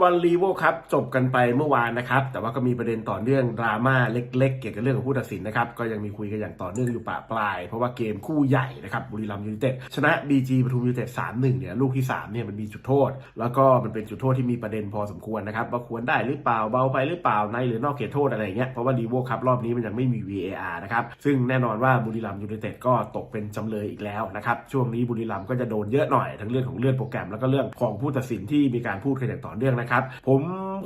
บอลลีโวครับจบกันไปเมื่อวานนะครับ แต่ว่าก็มีประเด็นต่อเนื่องดราม่าเล็กๆ เกี่ยวกับเรื่องของผู้ตัดสินนะครับ ก็ยังมีคุยกันอย่างต่อเนื่องอยู่ปะปลาย เพราะว่าเกมคู่ใหญ่นะครับบุรีรัมย์ยูไนเต็ดชนะบีจีปทุมยูไนเต็ด3-1เนี่ยลูกที่3เนี่ยมันมีจุดโทษ แล้วก็มันเป็นจุดโทษที่มีประเด็นพอสมควรนะครับว่าควรได้หรือเปล่าเบาไปหรือเปล่าในหรือนอกเขตโทษอะไรเงี้ยเพราะว่าลีโวครับรอบนี้มันยังไม่มี VAR นะครับซึ่งแน่นอนว่าบุรีรัมย์ยูไนเต็ดก็ตกเป็นจำเลยอีกแล้วนะครับช่วงนี้บุรีรัมย์ก็จะโดนเยอะหน่อยทั้งเรื่องของเลื่อนโปรแกรมแล้วก็เรื่องของผู้ตัดสินที่มีการพูดกันอย่างต่อเนื่องนะครับผม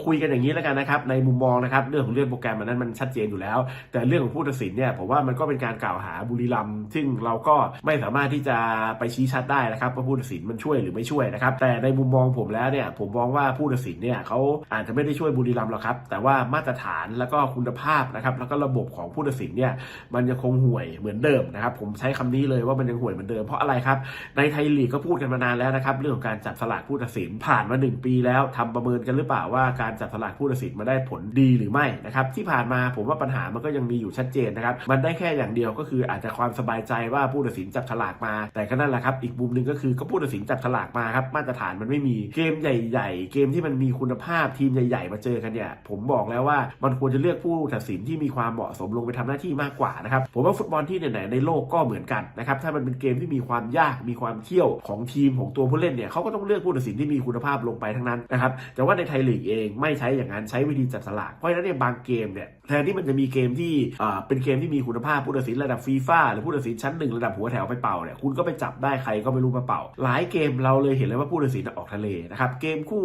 คุยกันอย่างนี้แล้วกันนะครับในมุมมองนะครับเรื่องของเลื่อนโปรแกรมมันนั้นมันชัดเจนอยู่แล้ว แต่เรื่องของผู้ตัดสินเนี่ยผมว่ามันก็เป็นการกล่าวหาบุรีรัมซึ่งเราก็ไม่สามารถที่จะไปชี้ชัดได้นะครับว่าผู้ตัดสินมันช่วยหรือไม่ช่วยนะครับแต่ในมุมมองผมแล้วเนี่ยผมมองว่าผู้ตัดสินเนี่ยเขาอาจจะไม่ได้ช่วยบุรีรัมหรอกครับแต่ว่ามาตรฐานแล้วก็คุณภาพนะครับแล้วก็ระบบของผู้ตัดสินเนี่ยมันยังคงห่วยเหมือนเดิมนะครับผมใช้คำนี้เลยว่ามันยังห่วยเหมือนเดิมเพราะอะไรครับในไทยลีกก็พูดกันมานานแล้วนะครับเรื่องของการจับสลากผู้ตัดสินผ่านมา 1 ปีแล้วทำประเมินกันหรือเปล่าว่าการจับสลากผู้ตัดสินมาได้ผลดีหรือไม่นะครับที่ผ่านมาผมว่าปัญหามันก็ยังมีอยู่ชัดเจนนะครับมันได้แค่อย่างเดียวก็คืออาจจะความสบายใจว่าผู้ตัดสินจับฉลากมา แต่ก็นั่นแหละครับอีกมุมหนึ่งก็คือก็ผู้ตัดสินจับฉลากมาครับมาตรฐานมันไม่มีเกมใหญ่ ๆ เกมที่มันมีคุณภาพทีมใหญ่ๆ มาเจอกันเนี่ยผมบอกแล้วว่ามันควรจะเลือกผู้ตัดสินที่มีความเหมาะสมลงไปทำหน้าที่มากกว่านะครับผมว่าฟุตบอลที่ไหนๆในโลกก็เหมือนกันนะครับถ้ามันเป็นเกมที่มีความยากมีความเที่ยวของทีมของตัวผู้เล่นเนี่ยเขาก็ต้องเลือกผู้ตัดสินที่มีคุณภาพลงไปทั้งนั้นนะครับแต่ว่าในไทยลีกเองไม่ใช้อย่างนั้นใช้วิธีจัดสลากเพราะฉะนั้นเนี่ยบางเกมเนี่ยแทนที่มันจะมีเกมที่อ่าเป็นเกมที่มีคุณภาพผู้ตัดสินระดับฟีฟ่าหรือผู้ตัดสินชั้นหนึ่งระดับหัวแถวไปเป่าเนี่ยคุณก็ไปจับได้ใครก็ไม่รู้มาเป่า หลายเกมเราเลยเห็นเลยว่าผู้ตัดสินออกทะเลนะครับเกมคู่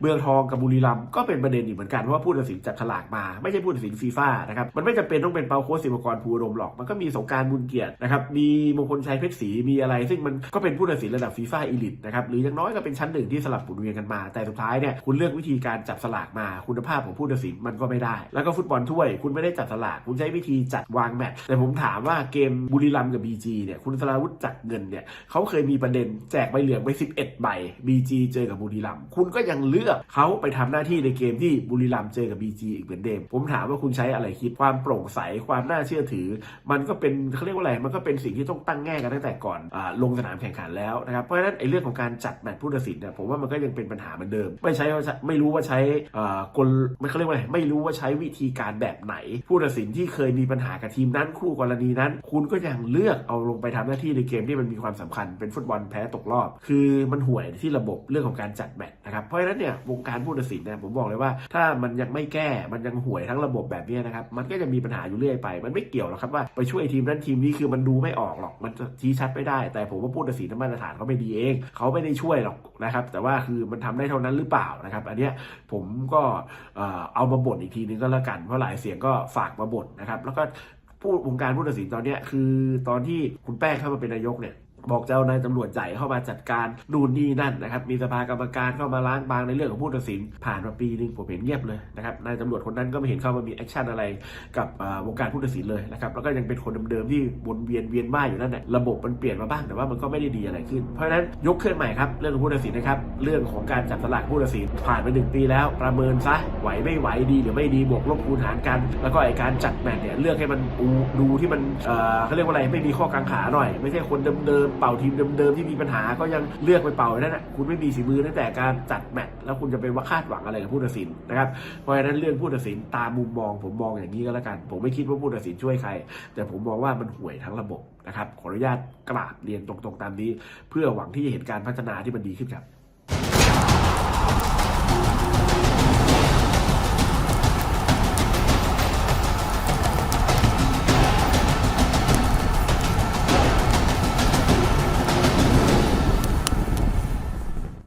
เมืองทองกับบุรีรัมย์ก็เป็นประเด็นอีกเหมือนกันว่าผู้ตัดสินจับฉลากมาไม่ใช่ผู้ตัดสินฟีฟ่านะครับมันไม่จำเป็นต้องเป็นเปาโค้ชศิวกรภูอุดมหรอก มันก็มีสงการบุญเกียรตินะครับมีมงคลชัยเพชรศรีมีอะไร ซึ่งมันก็เป็นผู้ตัดสินระดับฟีฟ่าอีลิตนะครับหรืออย่างน้อยก็เป็นชั้นหนึ่งที่สลับหมุนเวียนกันมาแต่สุดท้ายเนี่ยคุณเลือกวิธีการจับสลากมาคุณภาพของผู้ตัดสินมันก็ไม่ได้ แล้วก็ฟุตบอลถ้วย คุณไม่ได้จับสลากคุณใช้วิธีจัดวางแมตช์แต่ผมถามว่าเกมบุรีรัมย์กับ BG เนี่ยคุณสราวุธจักเงินเนี่ยเขาเคยมีประเด็นแจกใบเหลืองไป 11 ใบ BG เจอกับบุรีรัมย์คุณก็ยังเลือกเขาไปทำหน้าที่ในเกมที่บุรีรัมย์เจอกับ BG อีกเหมือนเดิมผมถามว่าคุณใช้อะไรคิดความโปร่งใสความน่าเชื่อถือ มันก็เป็นเขาเรียกว่าอะไรมันก็เป็นสิ่งที่ต้องตั้งแง่กันตั้งแต่ก่อนอลงสนามแข่งขันแล้วนะครับเพราะฉะนั้นไอ้เรื่องของการจัดแมตช์ผู้ตัดสินเนี่ยผมว่ามันก็ยังเป็นปัญหาเหมือนเดิม ไม่ใช้ว่าไม่รู้ว่าใช้กลไม่เขาเรียกว่าไรไม่รู้ว่าใช้วิธีการแบบไหน ผู้ตัดสินที่เคยมีปัญหากับทีมนั้นคู่กรณีนั้น คุณก็ยังเลือกเอาลงไปทำหน้าที่ในเกมที่มันมีความสำคัญเป็นฟุตบอลแพ้ตกรอบ คือมันห่วยที่ระบบเรื่องของการจัดแมตช์นะครับเพราะฉะนั้นเนี่ยวงการผู้ตัดสินเนี่ยผมบอกเลยว่า ถ้ามันยังไม่แก้มันยังห่วยทั้งระบบแบบนี้นะครับมันก็จะมีปัญหาอยู่เรื่อยไป มันไม่เกี่ยวหรอกครับว่าไปช่วยทีมนั้นทีมนี้คือมันดูไม่ออกหรอกมันชี้ชัดไม่ได้ แต่ผมว่าผู้ตัดสินมาตรฐานเขาไม่ดีเอง เขาไม่ได้ช่วยหรอกนะครับแต่ว่าคือมันทำได้เท่านั้นหรือเปล่านะครับอันเนี้ยผมก็เอ่อเอามาบ่นอีกทีนึงก็แล้วกัน เพราะหลายเสียงก็ฝากมาบ่นนะครับ แล้วก็ผู้วงการผู้ตัดสินตอนเนี้ยคือตอนที่คุณแป้งเข้ามาเป็นนายกเนี่ย บอกเจะเอานายตำรวจใหญ่เข้ามาจัดการนู่นนี่นั่นนะครับ มีสภากรรมการเข้ามาล้างบางในเรื่องของผู้ตัดสิน ผ่านมาปีหนึงผมเห็นเงียบเลยนะครับนายตำรวจคนนั้นก็ไม่เห็นเข้ามามีแอคชั่นอะไรกับวงการผู้ตัดสินเลยนะครับแล้วก็ยังเป็นคนเดิมๆที่วนเวียนเวียนว่ายอยู่นั่นแหละระบบมันเปลี่ยนมาบ้างแต่ว่ามันก็ไม่ได้ดีอะไรขึ้น เพราะฉะนั้นยกเคลื่อนใหม่ครับเรื่องของผู้ตัดสินนะครับเรื่องของการจับสลากผู้ตัดสินผ่านไปหนึ่งปีแล้ว ประเมินซะไหวไม่ไหวดีหรือไม่ดีบวกลบคูณหารกัน แล้วก็ไอการจัดแมตช์เนี่ยเลือกให้มันดูที่มันเขาเรียกว่าอะไรไม่มีข้อกังขาหน่อย ไม่ใช่คนเดิมเป่าทีมเดิมๆที่มีปัญหาก็ยังเลือกไปเป่าอยู่นั่นแหะคุณไม่มีสีมือตั้งแต่การจัดแมตช์แล้วคุณจะไปว่าคาดหวังอะไรกับผู้ตัดสินนะครับเพราะฉะนั้นเรื่องผู้ตัดสินตามมุมมอง ผมมองอย่างนี้ก็แล้วกัน ผมไม่คิดว่าผู้ตัดสินช่วยใคร แต่ผมมองว่ามันห่วยทั้งระบบนะครับขออนุญาตกราบเรียนตรงๆตามนี้ เพื่อหวังที่จะเห็นการพัฒนาที่มันดีขึ้นครับ